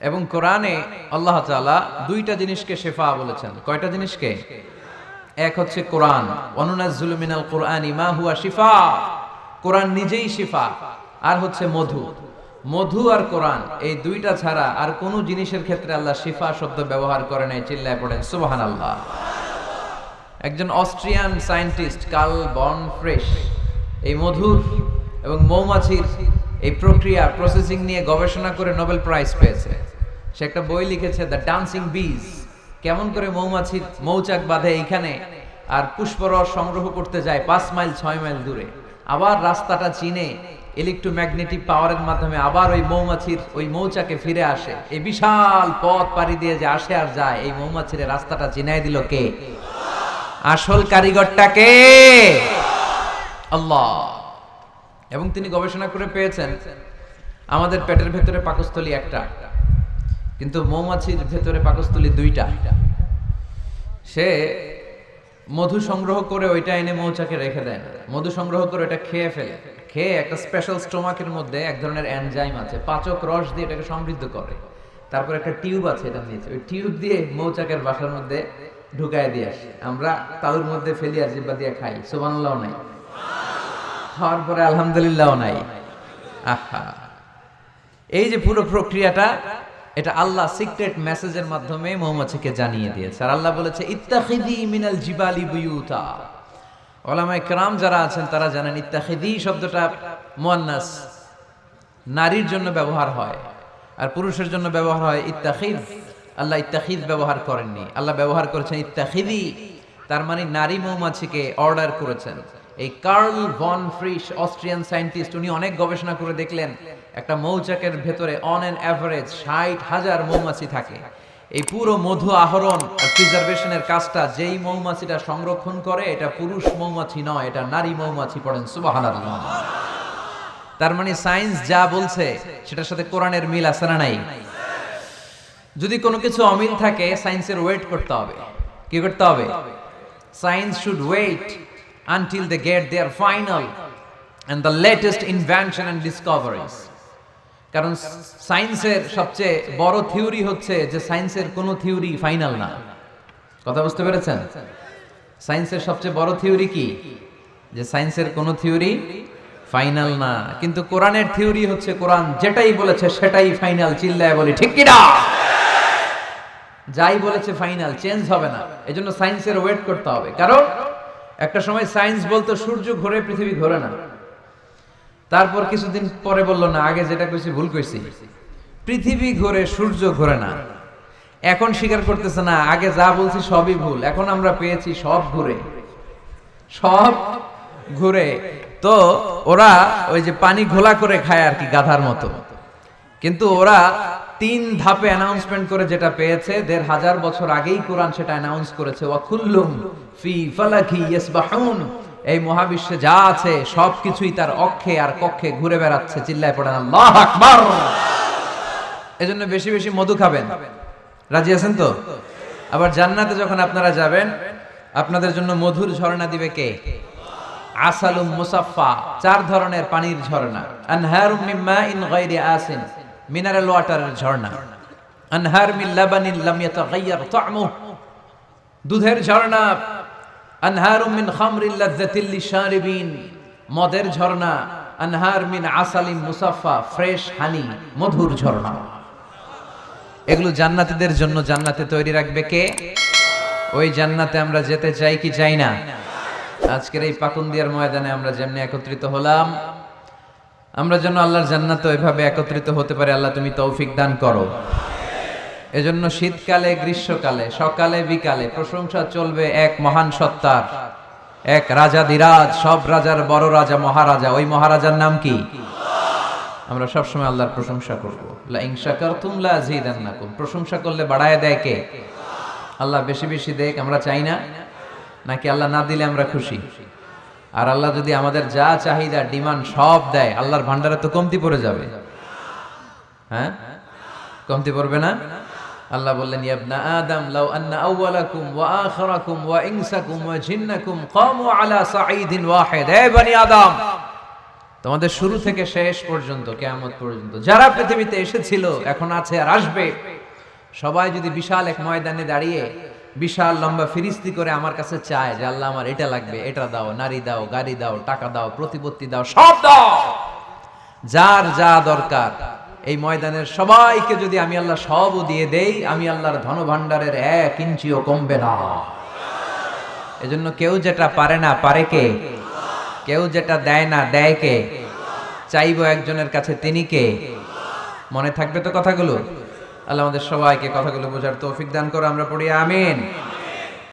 এবং কোরআনে আল্লাহ তাআলা দুইটা জিনিসকে শেফা বলেছেন। কয়টা জিনিসকে? এক হচ্ছে কোরআন। অনুনাজ্জুলু মিনাল কোরআনি মা হুয়া শিফা। কোরআন নিজেই শিফা। আর হচ্ছে মধু। মধু আর কোরআন, এই দুইটা ছাড়া আর কোন জিনিসের ক্ষেত্রে আল্লাহ শিফা শব্দ ব্যবহার করে নাই, চিল্লায় পড়েন। সুবাহান আল্লাহ একজন অস্ট্রিয়ান সায়েন্টিস্ট, কার্ল বর্ন ফ্রেশ, এই মধুর এবং মৌমাছির এই প্রক্রিয়া, প্রসেসিং নিয়ে গবেষণা করে নোবেল প্রাইজ পেয়েছে। সে একটা বই লিখেছে দ্য ডান্সিং বিজ কেমন করে মৌমাছির মৌচাক বাঁধে এইখানে আর পুষ্পরস সংগ্রহ করতে যায় পাঁচ মাইল, ছয় মাইল দূরে। আবার রাস্তাটা চিনে ইলেকট্রোম্যাগনেটিক পাওয়ারের মাধ্যমে আবার ওই মৌমাছির ওই মৌচাকে ফিরে আসে। এই বিশাল পথ পাড়ি দিয়ে যে আসে আর যায়, এই মৌমাছির রাস্তাটা চিনাই দিল কে? আসল কারিগরটা কে? আল্লাহ। এবং তিনি গবেষণা করে পেয়েছেন, আমাদের পেটের ভেতরে পাকস্থলী একটা। কিন্তু মৌমাছির ভেতরে পাকস্থলী দুইটা। সে মধু সংগ্রহ করে ওইটা এনে মৌচাকে রেখে দেয়। না মধু সংগ্রহ করে ওটা খেয়ে ফেলে। খেয়ে একটা স্পেশাল স্টোমাকের মধ্যে এক ধরনের এনজাইম আছে, পাচক রস দিয়ে এটাকে সমৃদ্ধ করে। তারপর একটা টিউব আছে এটা নিয়েছে ওই টিউব দিয়ে মৌচাকের বাসার মধ্যে ঢুকায় দিয়ে আসে। আমরা তালুর মধ্যে ফেলি আর জিব্বা দিয়ে খাই। সুবানাল্লাহ নাই। খাওয়ার পরে আলহামদুলিল্লাহ নাই। আহা। এই যে পুরো প্রক্রিয়াটা এটা আল্লাহ সিক্রেট মেসেজের মাধ্যমে মৌমাছিকে জানিয়ে দিয়েছে। আর আল্লাহ বলেছে ইত্তাখিদি মিনাল জিবালি বুয়ুতা। ওলামায়ে কেরাম যারা আছেন, তারা জানেন ইত্তাখিদি শব্দটা মোয়ান্নাস, নারীর জন্য ব্যবহার হয় আর পুরুষের জন্য ব্যবহার হয় ইত্তাখিদ আল্লাহ ইত্তাখিদ ব্যবহার করেননি। আল্লাহ ব্যবহার করেছেন ইত্তাখিদি তার মানে নারী মৌমাছিকে অর্ডার করেছেন। এই Karl von Frisch Austrian scientist, উনি অনেক গবেষণা করে দেখলেন, একটা মৌচাকের ভেতরে অন অ্যান অ্যাভারেজ ষাট হাজার মৌমাছি থাকে। এই পুরো মধু আহরণ প্রিজার্ভেশনের কাজটা, যেই মৌমাছিটা সংরক্ষণ করে, এটা পুরুষ মৌমাছি নয়, এটা নারী মৌমাছি পড়েন, সুবহানাল্লাহ। তার মানে সায়েন্স যা বলছে, সেটার সাথে কোরআনের মিল আছে না নাই? যদি কোনো কিছু অমিল থাকে সায়েন্সের ওয়েট করতে হবে। কি করতে হবে? Science should wait until they get their final and the latest invention and discoveries কারণ সায়েন্সের সবচেয়ে বড় থিওরি হচ্ছে যে সায়েন্সের কোনো থিওরি ফাইনাল না। কথা বুঝতে পেরেছেন? সায়েন্সের সবচেয়ে বড় থিওরি কি? যে সায়েন্সের কোনো থিওরি ফাইনাল না। কিন্তু কোরআনের থিওরি হচ্ছে কোরআন যেটাই বলেছে সেটাই ফাইনাল চিল্লায় বলি, ঠিক কিনা? যাই বলেছে ফাইনাল চেঞ্জ হবে না। এজন্য সায়েন্সের ওয়েট করতে হবে। কারণ একটা সময় সায়েন্স বলতো, সূর্য ঘোরে, পৃথিবী ঘোরে না। তারপর কিছুদিন পরে বলল, না, আগে যেটা কইছি, ভুল কইছি। পৃথিবী ঘোরে, সূর্য ঘোরে না। এখন স্বীকার করতেছে, না, আগে যা বলছি সবই ভুল। এখন আমরা পেয়েছি সব ঘুরে। সব ঘুরে। তো ওরা ওই যে পানি ঘোলা করে খায় আর কি গাধার মতো। কিন্তু ওরা তিন ধাপে অ্যানাউন্সমেন্ট করে যেটা পেয়েছে, দেড় হাজার বছর আগেই কোরআন সেটা অ্যানাউন্স করেছে, ওয়াকুল্লুম ফি ফালাকি ইয়াসবাহুন। এই মহাবিশ্বে যা আছে, সবকিছুই তার অক্ষে আর কক্ষে ঘুরে বেড়াচ্ছে, চিল্লায় পড়েন, আল্লাহ আকবার! এজন্য বেশি বেশি মধু খাবেন। রাজি আছেন তো? আবার জান্নাতে যখন আপনারা যাবেন, আপনাদের জন্য মধুর ঝর্ণা দিবে কে? আসালুম মুসাফফা, চার ধরনের পানির ঝর্ণা। আনহারুম মিন মাইন গায়রি আসিন। মিনারেল ওয়াটারের ঝর্ণা। আনহার মিন লাবানিন লাম ইয়াতাগায়্যার তা'মুহু দুধের ঝর্ণা আনহারুম মিন খামরিল লাযযাতিল লিশারিবিন। মদের ঝর্ণা, আনহার মিন আসালিম মুসাফফা ফ্রেশ হানি, মধুর ঝর্ণা। এগুলো জান্নাতীদের জন্য জান্নাতে তৈরি রাখবে কে? ওই জান্নাতে আমরা যেতে চাই কি চাই না? আজকের এই পাকুন্দিয়ার ময়দানে আমরা যেমনি একত্রিত হলাম আমরা যেন আল্লাহর জান্নাতে ওইভাবে একত্রিত হতে পারে, আল্লাহ তুমি তৌফিক দান করো। এজন্য শীতকালে, গ্রীষ্মকালে, সকালে, বিকালে প্রশংসা চলবে এক মহান সত্তার, এক রাজা দিরাজ, সব রাজার বড় রাজা, মহারাজা। ওই মহারাজার নাম কি? আমরা সবসময় আল্লাহর প্রশংসা করব। প্রশংসা করলে বাড়ায় দেয় কে? আল্লাহ বেশি বেশি দেখ, আমরা চাই না? নাকি আল্লাহ না দিলে আমরা খুশি? আর আল্লাহ যদি আমাদের যা চাহিদা, ডিমান্ড সব দেয়, আল্লাহর ভান্ডারে তো কমতি পড়ে যাবে। হ্যাঁ? কমতি পড়বে না? আল্লাহ বললেন ইয়াবনা আদম, লাউ আন্না আউওয়ালাকুম ওয়া আখিরাকুম ওয়া ইনসাকুম ওয়া জিন্নাকুম কামু আলা সাঈদিন ওয়াহিদ। হে বনি আদম, তোমাদের শুরু থেকে শেষ পর্যন্ত, কেয়ামত পর্যন্ত, যারা পৃথিবীতে এসেছিল, এখন আছে আর আসবে। সবাই যদি বিশাল এক ময়দানে দাঁড়িয়ে বিশাল লম্বা ফিরিস্তি করে আমার কাছে চায় যে, আল্লাহ, আমার এটা লাগবে, এটা দাও, নারী দাও, গাড়ি দাও, টাকা দাও, প্রতিপত্তি দাও, সব দাও। যার যা দরকার, এই ময়দানের সবাইকে যদি আমি আল্লাহ সবও দিয়ে দেই, আমি আল্লাহর ধন ভাণ্ডারের এক ইঞ্চিও কমবে না। এজন্য কেউ যেটা পারে না, পারে কে? কেউ যেটা দেয় না, দেয় কে? চাইব একজনের কাছে, তিনি কে? মনে থাকবে তো কথাগুলো? আল্লাহ আমাদের সবাইকে কথাগুলো বোঝার তৌফিক দান করো আমরা পড়ি আমিন।